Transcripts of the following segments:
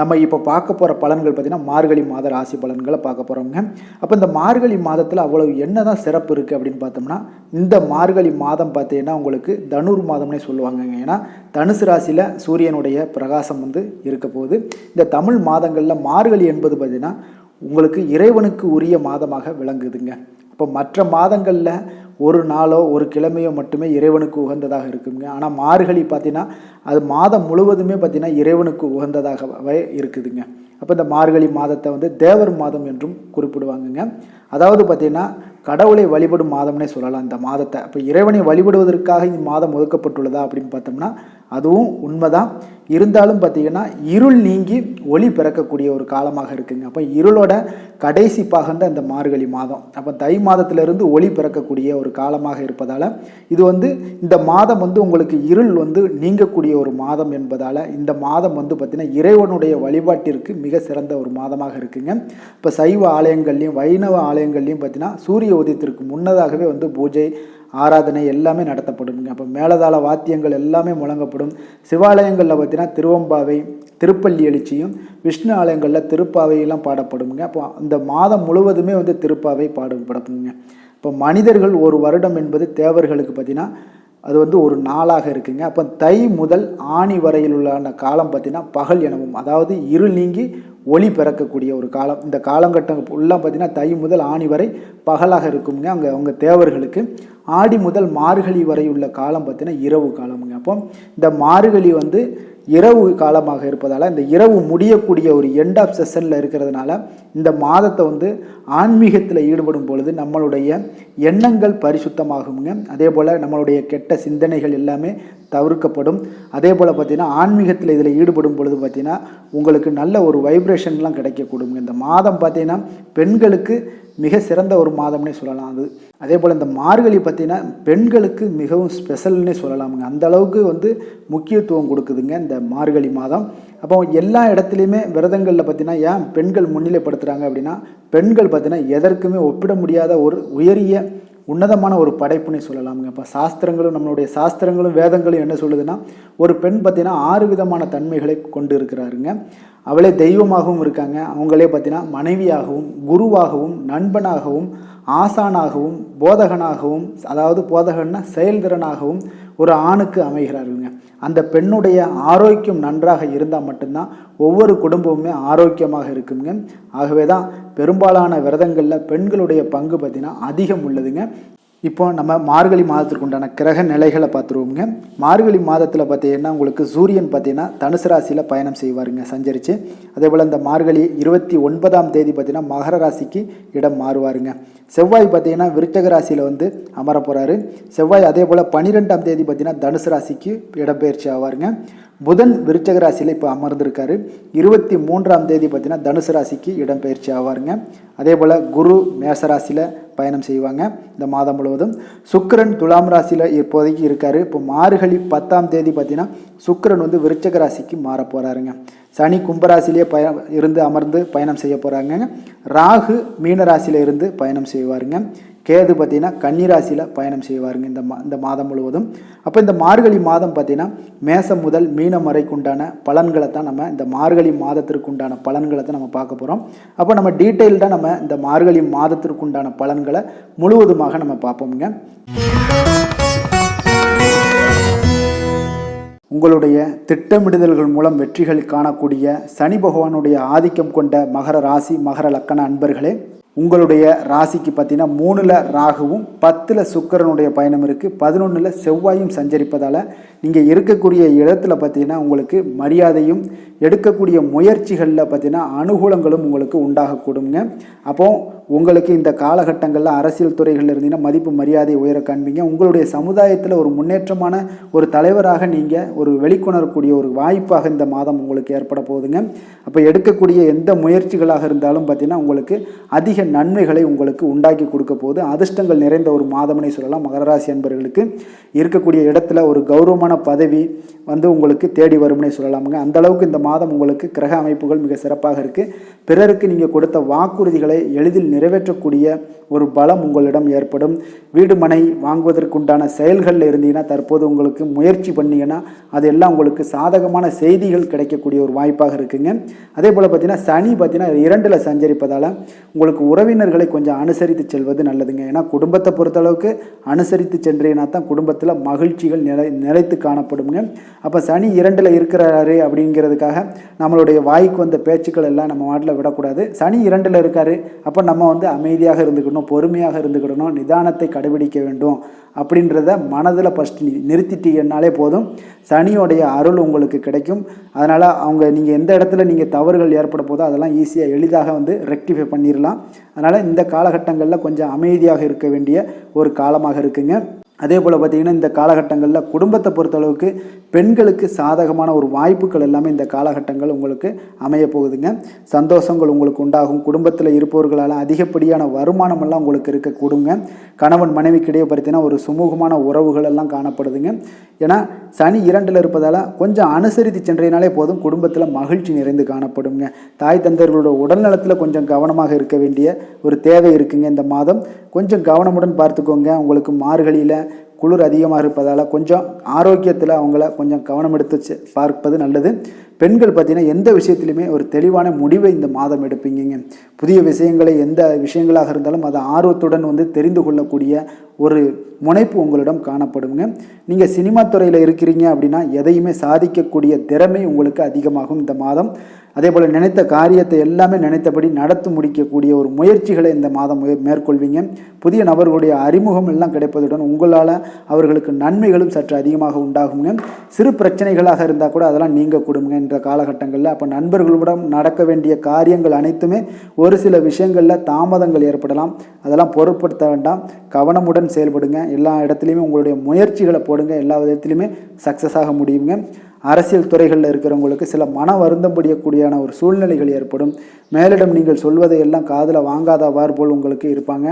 நம்ம இப்போ பார்க்க போகிற பலன்கள் பார்த்திங்கன்னா மார்கழி மாத ராசி பலன்களை பார்க்க போகிறோங்க அப்போ இந்த மார்கழி மாதத்தில் அவ்வளவு என்ன தான் சிறப்பு இருக்குது அப்படின்னு பார்த்தோம்னா இந்த மார்கழி மாதம் பார்த்தீங்கன்னா உங்களுக்கு தனுர் மாதம்னே சொல்லுவாங்கங்க. ஏன்னா தனுசு ராசியில் சூரியனுடைய பிரகாசம் வந்து இருக்க போகுது. இந்த தமிழ் மாதங்களில் மார்கழி என்பது பார்த்திங்கன்னா உங்களுக்கு இறைவனுக்கு உரிய மாதமாக விளங்குதுங்க. இப்போ மற்ற மாதங்களில் ஒரு நாளோ ஒரு கிழமையோ மட்டுமே இறைவனுக்கு உகந்ததாக இருக்குங்க. ஆனால் மார்கழி பார்த்தீங்கன்னா அது மாதம் முழுவதுமே பார்த்தீங்கன்னா இறைவனுக்கு உகந்ததாகவே இருக்குதுங்க. அப்போ இந்த மார்கழி மாதத்தை வந்து தேவர் மாதம் என்றும் குறிப்பிடுவாங்கங்க. அதாவது பார்த்தீங்கன்னா கடவுளை வழிபடும் மாதம்னே சொல்லலாம் இந்த மாதத்தை. அப்போ இறைவனை வழிபடுவதற்காக இந்த மாதம் ஒதுக்கப்பட்டுள்ளதா அப்படின்னு பார்த்தோம்னா அதுவும் உண்மைதான். இருந்தாலும் பார்த்தீங்கன்னா இருள் நீங்கி ஒளி பிறக்கக்கூடிய ஒரு காலமாக இருக்குங்க. அப்போ இருளோட கடைசி பாகம் தான் இந்த மார்கழி மாதம். அப்போ தை மாதத்திலிருந்து ஒளி பிறக்கக்கூடிய ஒரு காலமாக இருப்பதால் இது வந்து இந்த மாதம் வந்து உங்களுக்கு இருள் வந்து நீங்கக்கூடிய ஒரு மாதம் என்பதால் இந்த மாதம் வந்து பார்த்திங்கன்னா இறைவனுடைய வழிபாட்டிற்கு மிக சிறந்த ஒரு மாதமாக இருக்குங்க. இப்போ சைவ ஆலயங்கள்லையும் வைணவ ஆலயங்கள்லையும் பார்த்தீங்கன்னா சூரிய உதயத்திற்கு முன்னதாகவே வந்து பூஜை ஆராதனை எல்லாமே நடத்தப்படுங்க அப்போ மேலதாள வாத்தியங்கள் எல்லாமே முழங்கப்படும். சிவாலயங்களில் பார்த்தீங்கன்னா திருவம்பாவை திருப்பள்ளி எழுச்சியும் விஷ்ணு ஆலயங்களில் திருப்பாவையெல்லாம் பாடப்படுங்க. அப்போ அந்த மாதம் முழுவதுமே வந்து திருப்பாவை பாடப்படுங்க இப்போ மனிதர்கள் ஒரு வருடம் என்பது தேவர்களுக்கு பார்த்தீங்கன்னா அது வந்து ஒரு நாளாக இருக்குங்க. அப்போ தை முதல் ஆணி வரையில் உள்ள காலம் பார்த்தீங்கன்னா பகல் எனவும் அதாவது இருள் நீங்கி ஒளி பிறக்கக்கூடிய ஒரு காலம். இந்த காலங்கட்டம் ஃபுல்லாக பார்த்தீங்கன்னா தை முதல் ஆணி வரை பகலாக இருக்குங்க அங்கே அவங்க தேவர்களுக்கு ஆடி முதல் மார்கழி வரை உள்ள காலம் பார்த்தீங்கன்னா இரவு காலமுங்க. அப்போ இந்த மார்கழி வந்து இரவு காலமாக இருப்பதால் இந்த இரவு முடியக்கூடிய ஒரு எண்ட் ஆஃப் செஷனில் இருக்கிறதுனால இந்த மாதத்தை வந்து ஆன்மீகத்தில் ஈடுபடும் பொழுது நம்மளுடைய எண்ணங்கள் பரிசுத்தமாகுங்க அதே போல் நம்மளுடைய கெட்ட சிந்தனைகள் எல்லாமே தவிர்க்கப்படும். அதே போல் பார்த்திங்கன்னா ஆன்மீகத்தில் இதில் ஈடுபடும் பொழுது பார்த்திங்கன்னா உங்களுக்கு நல்ல ஒரு வைப்ரேஷன்லாம் கிடைக்கக்கூடும். இந்த மாதம் பார்த்திங்கன்னா பெண்களுக்கு மிக சிறந்த ஒரு மாதம்னே சொல்லலாம் அது. அதே போல் இந்த மார்கழி பார்த்திங்கன்னா பெண்களுக்கு மிகவும் ஸ்பெஷல்னே சொல்லலாமுங்க. அந்த அளவுக்கு வந்து முக்கியத்துவம் கொடுக்குதுங்க இந்த மார்கழி மாதம். அப்போ எல்லா இடத்துலையுமே விரதங்களில் பார்த்தீங்கன்னா ஏன் பெண்கள் முன்னிலைப்படுத்துகிறாங்க அப்படின்னா பெண்கள் பார்த்தீங்கன்னா எதற்குமே ஒப்பிட முடியாத ஒரு உயரிய உன்னதமான ஒரு படைப்புன்னு சொல்லலாமுங்க. இப்போ சாஸ்திரங்களும் நம்மளுடைய சாஸ்திரங்களும் வேதங்களும் என்ன சொல்லுதுன்னா ஒரு பெண் பார்த்தீங்கன்னா ஆறு விதமான தன்மைகளை கொண்டு இருக்கிறாருங்க அவளே தெய்வமாகவும் இருக்காங்க. அவங்களே பார்த்தீங்கன்னா மனைவியாகவும் குருவாகவும் நண்பனாகவும் ஆசானாகவும் போதகனாகவும் அதாவது போதகன்னா செயல்திறனாகவும் ஒரு ஆணுக்கு அமைகிறாருங்க அந்த பெண்ணுடைய ஆரோக்கியம் நன்றாக இருந்தால் மட்டும்தான் ஒவ்வொரு குடும்பமுமே ஆரோக்கியமாக இருக்குங்க ஆகவே தான் பெரும்பாலான விரதங்களில் பெண்களுடைய பங்கு பார்த்திங்கன்னா அதிகம் உள்ளதுங்க. இப்போ நம்ம மார்கழி மாதத்திற்கு உண்டான கிரக நிலைகளை பார்த்துருவோங்க மார்கழி மாதத்தில் பார்த்தீங்கன்னா உங்களுக்கு சூரியன் பார்த்தீங்கன்னா தனுசு ராசியில் பயணம் செய்வாருங்க சஞ்சரித்து அதே போல் இந்த மார்கழி இருபத்தி ஒன்பதாம் தேதி பார்த்தீங்கன்னா மகர ராசிக்கு இடம் மாறுவாருங்க. செவ்வாய் பார்த்தீங்கன்னா விருச்சக ராசியில் வந்து அமர போகிறாரு செவ்வாய் அதே போல் பன்னிரெண்டாம் தேதி பார்த்தீங்கன்னா தனுசு ராசிக்கு இடம்பெயர்ச்சி ஆவாருங்க. புதன் விருச்சக ராசியில் இப்போ அமர்ந்திருக்காரு. இருபத்தி மூன்றாம் தேதி பார்த்தீங்கன்னா தனுசு ராசிக்கு இடம்பெயர்ச்சி ஆவாருங்க. அதே போல் குரு மேச ராசியில் பயணம் செய்வாங்க இந்த மாதம் முழுவதும். சுக்கரன் துலாம் ராசியில் இப்போதைக்கு இருக்கார். இப்போ மார்கழி பத்தாம் தேதி பார்த்தீங்கன்னா சுக்கரன் வந்து விருச்சக ராசிக்கு மாற போகிறாருங்க சனி கும்பராசிலேயே பய இருந்து அமர்ந்து பயணம் செய்ய போகிறாங்க ராகு மீன ராசியில் இருந்து பயணம் செய்வாருங்க. கேது பார்த்தீங்கன்னா கன்னிராசியில் பயணம் செய்வாருங்க இந்த மா இந்த மாதம் முழுவதும். அப்போ இந்த மார்கழி மாதம் பார்த்திங்கன்னா மேசம் முதல் மீனம் வரைக்குண்டான பலன்களை தான் நம்ம இந்த மார்கழி மாதத்திற்கு உண்டான பலன்களை தான் நம்ம பார்க்க போகிறோம் அப்போ நம்ம டீட்டெயில்டாக நம்ம இந்த மார்கழி மாதத்திற்குண்டான பலன்களை முழுவதுமாக நம்ம பார்ப்போமுங்க. உங்களுடைய திட்டமிடுதல்கள் மூலம் வெற்றிகள் காணக்கூடிய சனி பகவானுடைய ஆதிக்கம் கொண்ட மகர ராசி மகர லக்கண அன்பர்களே உங்களுடைய ராசிக்கு பார்த்தீங்கன்னா மூணில் ராகுவும் பத்தில் சுக்கரனுடைய பயணம் இருக்குது பதினொன்றில் செவ்வாயும் சஞ்சரிப்பதால் நீங்கள் இருக்கக்கூடிய இடத்துல பார்த்தீங்கன்னா உங்களுக்கு மரியாதையும் எடுக்கக்கூடிய முயற்சிகளில் பார்த்தீங்கன்னா அனுகூலங்களும் உங்களுக்கு உண்டாகக்கூடுங்க. அப்போது உங்களுக்கு இந்த காலகட்டங்களில் அரசியல் துறைகளில் இருந்தீங்கன்னா மதிப்பு மரியாதை உயர காண்பீங்க. உங்களுடைய சமுதாயத்தில் ஒரு முன்னேற்றமான ஒரு தலைவராக நீங்கள் ஒரு வெளிக்கொணரக்கூடிய ஒரு வாய்ப்பாக இந்த மாதம் உங்களுக்கு ஏற்பட போகுதுங்க. அப்போ எடுக்கக்கூடிய எந்த முயற்சிகளாக இருந்தாலும் பார்த்தீங்கன்னா உங்களுக்கு அதிக நன்மைகளை உங்களுக்கு உண்டாக்கி கொடுக்க போது அதிர்ஷ்டங்கள் நிறைந்த ஒரு மாதம்னே சொல்லலாம். மகர ராசி அன்பர்களுக்கு இருக்கக்கூடிய இடத்துல ஒரு கௌரவமான பதவி வந்து உங்களுக்கு தேடி வரும்னே சொல்லலாமுங்க. அந்த அளவுக்கு இந்த மாதம் உங்களுக்கு கிரக அமைப்புகள் மிக சிறப்பாக இருக்குது பிறருக்கு நீங்கள் கொடுத்த வாக்குறுதிகளை எளிதில் நிறைவேற்றக்கூடிய ஒரு பலம் உங்களிடம் ஏற்படும். வீடு மனை வாங்குவதற்குண்டான செயல்களில் இருந்தீங்கன்னா தற்போது உங்களுக்கு முயற்சி பண்ணீங்கன்னா அதெல்லாம் உங்களுக்கு சாதகமான செய்திகள் கிடைக்கக்கூடிய ஒரு வாய்ப்பாக இருக்குங்க. அதே போல் பார்த்தீங்கன்னா சனி பார்த்தீங்கன்னா இரண்டில் சஞ்சரிப்பதால் உங்களுக்கு உறவினர்களை கொஞ்சம் அனுசரித்து செல்வது நல்லதுங்க. ஏன்னா குடும்பத்தை பொறுத்தளவுக்கு அனுசரித்து சென்றீங்கன்னா தான் குடும்பத்தில் மகிழ்ச்சிகள் நிலை நிலைத்து காணப்படுங்க. அப்போ சனி இரண்டில் இருக்கிறாரு அப்படிங்கிறதுக்காக நம்மளுடைய வாய்க்கு வந்த பேச்சுக்கள் எல்லாம் நம்ம வாட்டில் விடக்கூடாது. சனி இரண்டில் இருக்காரு அப்போ நம்ம வந்து அமைதியாக இருந்துக்கணும் பொறுமையாக இருந்துக்கிடணும் நிதானத்தை கடைபிடிக்க வேண்டும் அப்படின்றத மனதில் ஃபஸ்ட்டு நிறுத்திட்டீங்கன்னாலே போதும். சனியோடைய அருள் உங்களுக்கு கிடைக்கும். அதனால் அவங்க நீங்கள் எந்த இடத்துல நீங்கள் தவறுகள் ஏற்பட போதோ அதெல்லாம் ஈஸியாக எளிதாக வந்து ரெக்டிஃபை பண்ணிடலாம் அதனால் இந்த காலகட்டங்களில் கொஞ்சம் அமைதியாக இருக்க வேண்டிய ஒரு காலமாக இருக்குங்க. அதே போல் பார்த்திங்கன்னா இந்த காலகட்டங்களில் குடும்பத்தை பொறுத்தளவுக்கு பெண்களுக்கு சாதகமான ஒரு வாய்ப்புகள் எல்லாமே இந்த காலகட்டங்கள் உங்களுக்கு அமைய போகுதுங்க. சந்தோஷங்கள் உங்களுக்கு உண்டாகும். குடும்பத்தில் இருப்பவர்களால் அதிகப்படியான வருமானம் எல்லாம் உங்களுக்கு இருக்கக்கூடுங்க. கணவன் மனைவிக்கிடையே பார்த்தீங்கன்னா ஒரு சுமூகமான உறவுகள் எல்லாம் காணப்படுதுங்க. ஏன்னா சனி இரண்டில் இருப்பதால் கொஞ்சம் அனுசரித்து சென்றீனாலே போதும் குடும்பத்தில் மகிழ்ச்சி நிறைந்து காணப்படுங்க. தாய் தந்தையர்களோட உடல்நலத்தில் கொஞ்சம் கவனமாக இருக்க வேண்டிய ஒரு தேவை இருக்குங்க இந்த மாதம். கொஞ்சம் கவனமுடன் பார்த்துக்கோங்க. உங்களுக்கு மார்கழியில் குளிர் அதிகமாக இருப்பதால் கொஞ்சம் ஆரோக்கியத்தில் அவங்கள கொஞ்சம் கவனம் எடுத்து செ- பார்ப்பது நல்லது. பெண்கள் பார்த்தீங்கன்னா எந்த விஷயத்துலையுமே ஒரு தெளிவான முடிவை இந்த மாதம் எடுப்பீங்க புதிய விஷயங்களை எந்த விஷயங்களாக இருந்தாலும் அதை ஆர்வத்துடன் வந்து தெரிந்து கொள்ளக்கூடிய ஒரு முனைப்பு உங்களிடம் காணப்படுங்க. நீங்கள் சினிமா துறையில் இருக்கிறீங்க அப்படின்னா எதையுமே சாதிக்கக்கூடிய திறமை உங்களுக்கு அதிகமாகும் இந்த மாதம். அதே போல் நினைத்த காரியத்தை எல்லாமே நினைத்தபடி நடத்தி முடிக்கக்கூடிய ஒரு முயற்சிகளை இந்த மாதம் மேற்கொள்வீங்க. புதிய நபர்களுடைய அறிமுகம் எல்லாம் கிடைப்பதுடன் உங்களால் அவர்களுக்கு நன்மைகளும் சற்று அதிகமாக உண்டாகுங்க. சிறு பிரச்சனைகளாக இருந்தால் கூட அதெல்லாம் நீங்க கொடுங்க என்ற காலகட்டங்களில் அப்போ நண்பர்களுடன் நடக்க வேண்டிய காரியங்கள் அனைத்துமே ஒரு சில விஷயங்களில் தாமதங்கள் ஏற்படலாம். அதெல்லாம் பொருட்படுத்த வேண்டாம். கவனமுடன் செயல்படுங்க. எல்லா இடத்துலையுமே உங்களுடைய முயற்சிகளை போடுங்க. எல்லா விதத்திலையுமே சக்ஸஸ் ஆக முடியுங்க. அரசியல் துறைகளில் இருக்கிறவங்களுக்கு சில மன வருந்தம் படியக்கூடியான ஒரு சூழ்நிலைகள் ஏற்படும். மேலிடம் நீங்கள் சொல்வதை எல்லாம் காதில் வாங்காதவார் போல் உங்களுக்கு இருப்பாங்க.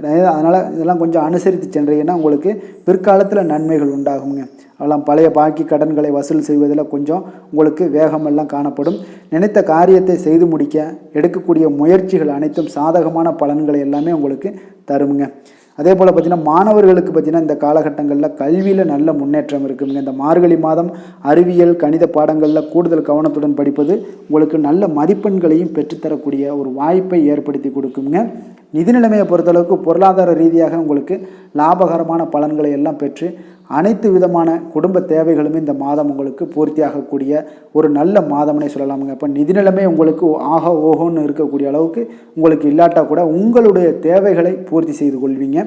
அதனால் இதெல்லாம் கொஞ்சம் அனுசரித்து சென்றீங்கன்னா உங்களுக்கு பிற்காலத்தில் நன்மைகள் உண்டாகுங்க. அதெல்லாம் பழைய பாக்கி கடன்களை வசூல் செய்வதில் கொஞ்சம் உங்களுக்கு வேகமெல்லாம் காணப்படும். நினைத்த காரியத்தை செய்து முடிக்க எடுக்கக்கூடிய முயற்சிகள் அனைத்தும் சாதகமான பலன்களை எல்லாமே உங்களுக்கு தருமுங்க. அதே போல் பார்த்தீங்கன்னா மாணவர்களுக்கு பார்த்தீங்கன்னா இந்த காலகட்டங்களில் கல்வியில் நல்ல முன்னேற்றம் இருக்குங்க. இந்த மார்கழி மாதம் அறிவியல் கணித பாடங்களில் கூடுதல் கவனத்துடன் படிப்பது உங்களுக்கு நல்ல மதிப்பெண்களையும் பெற்றுத்தரக்கூடிய ஒரு வாய்ப்பை ஏற்படுத்தி கொடுக்குங்க. நிதி நிலைமையை பொறுத்தளவுக்கு பொருளாதார ரீதியாக உங்களுக்கு லாபகரமான பலன்களை எல்லாம் பெற்று அனைத்து விதமான குடும்ப தேவைகளுமே இந்த மாதம் உங்களுக்கு பூர்த்தியாகக்கூடிய ஒரு நல்ல மாதம்னே சொல்லலாமுங்க. அப்போ நிதி நிலைமை உங்களுக்கு ஆக ஓஹோன்னு இருக்கக்கூடிய அளவுக்கு உங்களுக்கு இல்லாட்டா கூட உங்களுடைய தேவைகளை பூர்த்தி செய்து கொள்வீங்க.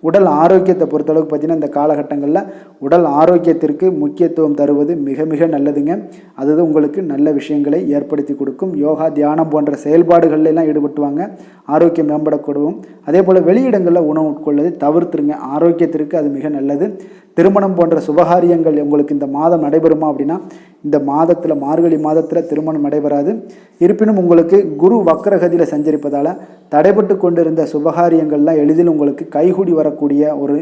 உடல் ஆரோக்கியத்தை பொறுத்தளவுக்கு பார்த்தீங்கன்னா இந்த காலகட்டங்களில் உடல் ஆரோக்கியத்திற்கு முக்கியத்துவம் தருவது மிக மிக நல்லதுங்க. அது உங்களுக்கு நல்ல விஷயங்களை ஏற்படுத்தி கொடுக்கும். யோகா தியானம் போன்ற செயல்பாடுகள்லாம் எல்லாம் ஈடுபட்டுவாங்க. ஆரோக்கியம் மேம்படக்கூடவும். அதே போல் வெளியிடங்களில் உணவு உட்கொள்வதை தவிர்த்துருங்க. ஆரோக்கியத்திற்கு அது மிக நல்லது. திருமணம் போன்ற சுபகாரியங்கள் உங்களுக்கு இந்த மாதம் நடைபெறுமா அப்படின்னா இந்த மாதத்தில் மார்கழி மாதத்தில் திருமணம் நடைபெறாது. இருப்பினும் உங்களுக்கு குரு வக்கரகதியில் சஞ்சரிப்பதால் தடைபட்டு கொண்டிருந்த சுபகாரியங்கள்லாம் எளிதில் உங்களுக்கு கைகூடி வரக்கூடிய ஒரு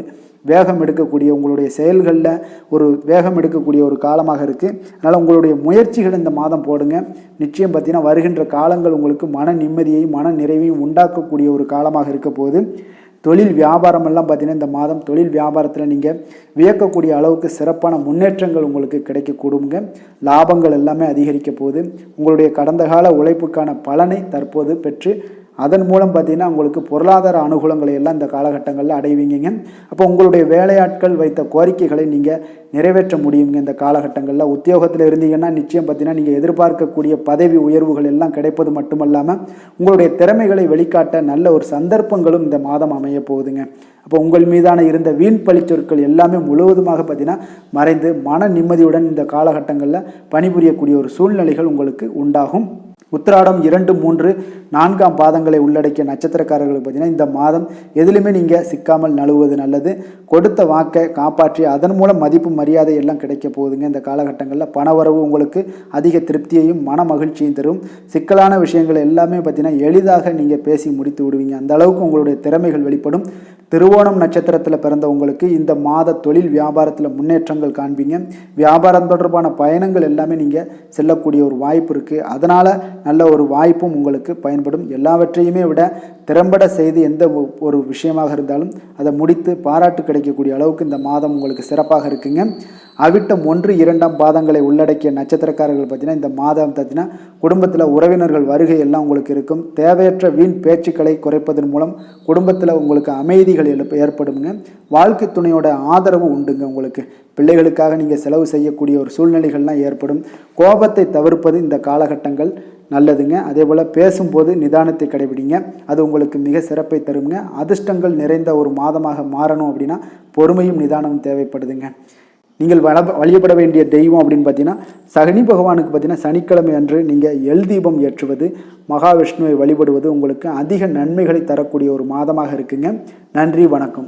வேகம் எடுக்கக்கூடிய உங்களுடைய செயல்களில் ஒரு வேகம் எடுக்கக்கூடிய ஒரு காலமாக இருக்குது அதனால் உங்களுடைய முயற்சிகள் இந்த மாதம் போடுங்க. நிச்சயம் பார்த்தீங்கன்னா வருகின்ற காலங்கள் உங்களுக்கு மன நிம்மதியையும் மன நிறைவையும் உண்டாக்கக்கூடிய ஒரு காலமாக இருக்க போகுது. தொழில் வியாபாரமெல்லாம் பார்த்தீங்கன்னா இந்த மாதம் தொழில் வியாபாரத்தில் நீங்கள் வியக்கக்கூடிய அளவுக்கு சிறப்பான முன்னேற்றங்கள் உங்களுக்கு கிடைக்கக்கூடுங்க லாபங்கள் எல்லாமே அதிகரிக்க போகுது. உங்களுடைய கடந்த கால உழைப்புக்கான பலனை தற்போது பெற்று அதன் மூலம் பார்த்தீங்கன்னா உங்களுக்கு பொருளாதார அனுகூலங்களை எல்லாம் இந்த காலகட்டங்களில் அடைவீங்க அப்போ உங்களுடைய வேலையாட்கள் வைத்த கோரிக்கைகளை நீங்கள் நிறைவேற்ற முடியுங்க இந்த காலகட்டங்களில். உத்தியோகத்தில் இருந்தீங்கன்னா நிச்சயம் பார்த்தீங்கன்னா நீங்கள் எதிர்பார்க்கக்கூடிய பதவி உயர்வுகள் எல்லாம் கிடைப்பது மட்டுமல்லாமல் உங்களுடைய திறமைகளை வெளிக்காட்ட நல்ல ஒரு சந்தர்ப்பங்களும் இந்த மாதம் அமைய போகுதுங்க. அப்போ உங்கள் மீதான இருந்த வீண் பழிச்சொற்கள் எல்லாமே முழுவதுமாக பார்த்தீங்கன்னா மறைந்து மன நிம்மதியுடன் இந்த காலகட்டங்களில் பணிபுரியக்கூடிய ஒரு சூழ்நிலைகள் உங்களுக்கு உண்டாகும். உத்திராடம் இரண்டு மூன்று நான்காம் பாதங்களை உள்ளடக்கிய நட்சத்திரக்காரர்களுக்கு பார்த்தீங்கன்னா இந்த மாதம் எதிலுமே நீங்கள் சிக்காமல் நழுவுவது நல்லது. கொடுத்த வாக்கை காப்பாற்றி அதன் மூலம் மதிப்பு மரியாதை எல்லாம் கிடைக்க போகுதுங்க. இந்த காலகட்டங்களில் பணவரவு உங்களுக்கு அதிக திருப்தியையும் மன மகிழ்ச்சியும் தரும். சிக்கலான விஷயங்கள் எல்லாமே பார்த்தீங்கன்னா எளிதாக நீங்கள் பேசி முடித்து விடுவீங்க. அந்த அளவுக்கு உங்களுடைய திறமைகள் வெளிப்படும். திருவோணம் நட்சத்திரத்தில் பிறந்த உங்களுக்கு இந்த மாத தொழில் வியாபாரத்தில் முன்னேற்றங்கள் காண்பீங்க. வியாபாரம் தொடர்பான பயணங்கள் எல்லாமே நீங்கள் செல்லக்கூடிய ஒரு வாய்ப்பு இருக்குது அதனால் நல்ல ஒரு வாய்ப்பும் உங்களுக்கு பயன்படும். எல்லாவற்றையுமே விட திறம்பட செய்து எந்த ஒரு விஷயமாக இருந்தாலும் அதை முடித்து பாராட்டு கிடைக்கக்கூடிய அளவுக்கு இந்த மாதம் உங்களுக்கு சிறப்பாக இருக்குங்க. அவிட்டம் ஒன்று இரண்டாம் பாதங்களை உள்ளடக்கிய நட்சத்திரக்காரர்கள் பார்த்தீங்கன்னா இந்த மாதம் பார்த்தீங்கன்னா குடும்பத்தில் உறவினர்கள் வருகை எல்லாம் உங்களுக்கு இருக்கும். தேவையற்ற வீண் பேச்சுக்களை குறைப்பதன் மூலம் குடும்பத்தில் உங்களுக்கு அமைதிகள் எழுப்ப ஏற்படுங்க வாழ்க்கை துணையோட ஆதரவு உண்டுங்க உங்களுக்கு. பிள்ளைகளுக்காக நீங்கள் செலவு செய்யக்கூடிய ஒரு சூழ்நிலைகள்லாம் ஏற்படும். கோபத்தை தவிர்ப்பது இந்த காலகட்டங்கள். நல்லதுங்க. அதே போல் பேசும்போது நிதானத்தை கடைபிடிங்க. அது உங்களுக்கு மிக சிறப்பை தருங்க. அதிர்ஷ்டங்கள் நிறைந்த ஒரு மாதமாக மாறணும் அப்படின்னா பொறுமையும் நிதானமும் தேவைப்படுதுங்க. நீங்கள் வள வழிபட வேண்டிய தெய்வம் அப்படின்னு பார்த்தீங்கன்னா சனி பகவானுக்கு பார்த்தீங்கன்னா சனிக்கிழமை அன்று நீங்கள் எல் தீபம் ஏற்றுவது மகாவிஷ்ணுவை வழிபடுவது உங்களுக்கு அதிக நன்மைகளை தரக்கூடிய ஒரு மாதமாக இருக்குங்க. நன்றி வணக்கம்.